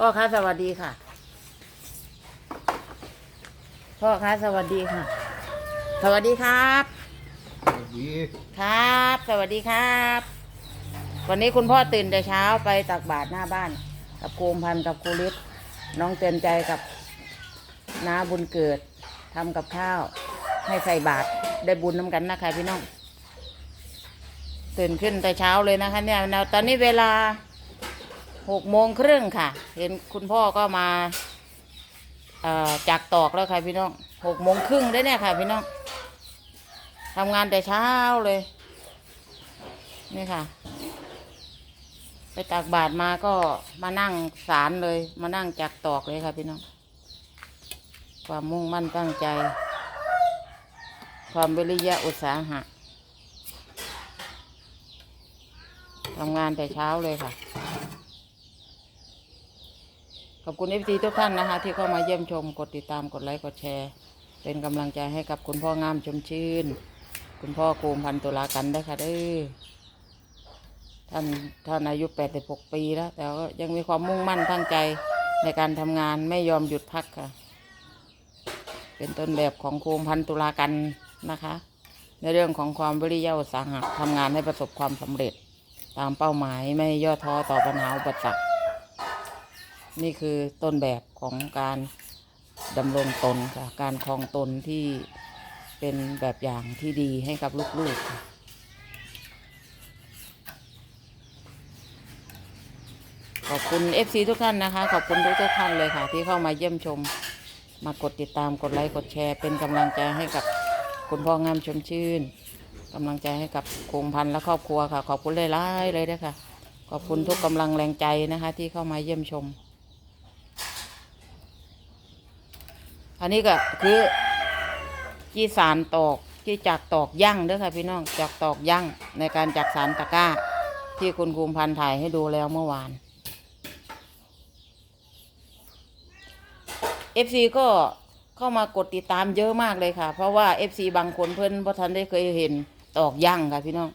พ่อคะสวัสดีค่ะ พ่อคะสวัสดีค่ะ สวัสดีครับดีครับ สวัสดีครับ วันนี้คุณพ่อตื่นแต่เช้าไปตักบาตรหน้าบ้าน กับครูพันธ์กับครูฤทธิ์น้องเตือนใจกับน้าบุญเกิดทำกับข้าว ให้ใส่บาตรได้บุญน้ำกันนะคะพี่น้อง ตื่นขึ้นแต่เช้าเลยนะคะเนี่ยแล้วตอนนี้เวลา หกโมงครึ่งค่ะ เห็นคุณพ่อก็มาจากตอกแล้วค่ะพี่น้องหกโมงครึ่งได้เนี่ยค่ะพี่น้องทำงานแต่เช้าเลย นี่ค่ะ ไปตักบาตรมาก็มานั่งสารเลย มานั่งจากตอกเลยค่ะพี่น้อง ความมุ่งมั่นตั้งใจ ความวิริยะอุตสาหะทำงานแต่เช้าเลยค่ะ ขอบคุณเอฟซีทุกท่านนะคะ ที่เข้ามาเยี่ยมชมกดติดตามกดไลค์กดแชร์ เป็นกำลังใจให้กับคุณพ่องามชมชื่น คุณพ่อโกมพันตุลากันได้ค่ะเด้อท่านท่านอายุแปดสิบหกปีแล้ว แต่ก็ยังมีความมุ่งมั่นตั้งใจในการทำงานไม่ยอมหยุดพักค่ะ เป็นต้นแบบของโคมพันตุลากันนะคะ ในเรื่องของความวิริยะอุตสาหะทำงานให้ประสบความสำเร็จ ตามเป้าหมายไม่ย่อท้อต่อปัญหาอุปสรรค นี่คือต้นแบบของการดำรงตนค่ะ การครองตนที่เป็นแบบอย่างที่ดีให้กับลูกๆค่ะขอบคุณ FC ทุกท่านนะคะ ขอบคุณทุกทุกท่านเลยค่ะ ที่เข้ามาเยี่ยมชม มากดติดตามกดไลค์กดแชร์ เป็นกำลังใจให้กับคุณพ่องามชมชื่นกำลังใจให้กับคงพันธุ์และครอบครัวค่ะ ขอบคุณหลายๆเลยด้วยค่ะขอบคุณทุกกำลังแรงใจนะคะ ที่เข้ามาเยี่ยมชม อันนี้ก็คือจี้สารตอกที่จากตอกย่างเด้อค่ะพี่น้องจากตอกย่างในการจักสารตะกร้า ที่คุณภูมิพันธ์ถ่ายให้ดูแล้วเมื่อวาน FC ก็เข้ามากดติดตามเยอะมากเลยค่ะ เพราะว่า FC บางคนเพื่อนพระทันได้เคยเห็นตอกย่างค่ะพี่น้อง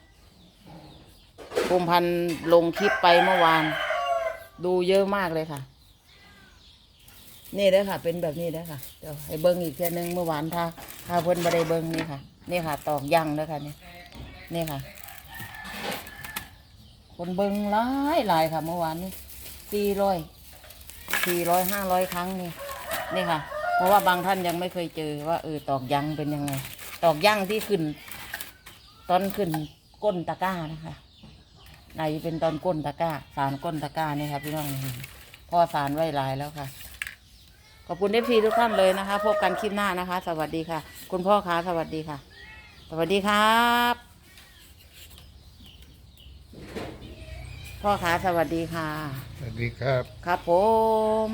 ภูมิพันธ์ลงคลิปไปเมื่อวาน ดูเยอะมากเลยค่ะ นี่เด้อค่ะ เป็นแบบนี้เด้อค่ะเดี๋ยวให้เบิ้งอีกเทีนึงเมื่อวานถ้าถ้าเพิ่นบ่ได้เบิ้งนี่ค่ะ นี่ค่ะ ตอกย่างเด้อค่ะนี่นี่ค่ะ คนเบิ้งหลายหลายค่ะ เมื่อวานนี่สี่ร้อยสี่ร้อยห้าร้อยครั้งนี่นี่ค่ะ เพราะว่าบางท่านยังไม่เคยเจอว่าเออตอกยังเป็นยังไง ตอกย่างที่ขึ้น ตอนขึ้นก้นตะกร้านะคะไหนเป็นตอนก้นตะกร้า สารก้นตะกร้านี่ครับพี่น้องพ่อสารไว้หลายแล้วค่ะ อบคุณเอฟซีทุกท่านเลยนะคะ พบกันคลิปหน้านะคะ สวัสดีค่ะ คุณพ่อคะสวัสดีค่ะ สวัสดีครับ พ่อคะสวัสดีค่ะ สวัสดีครับ ครับผม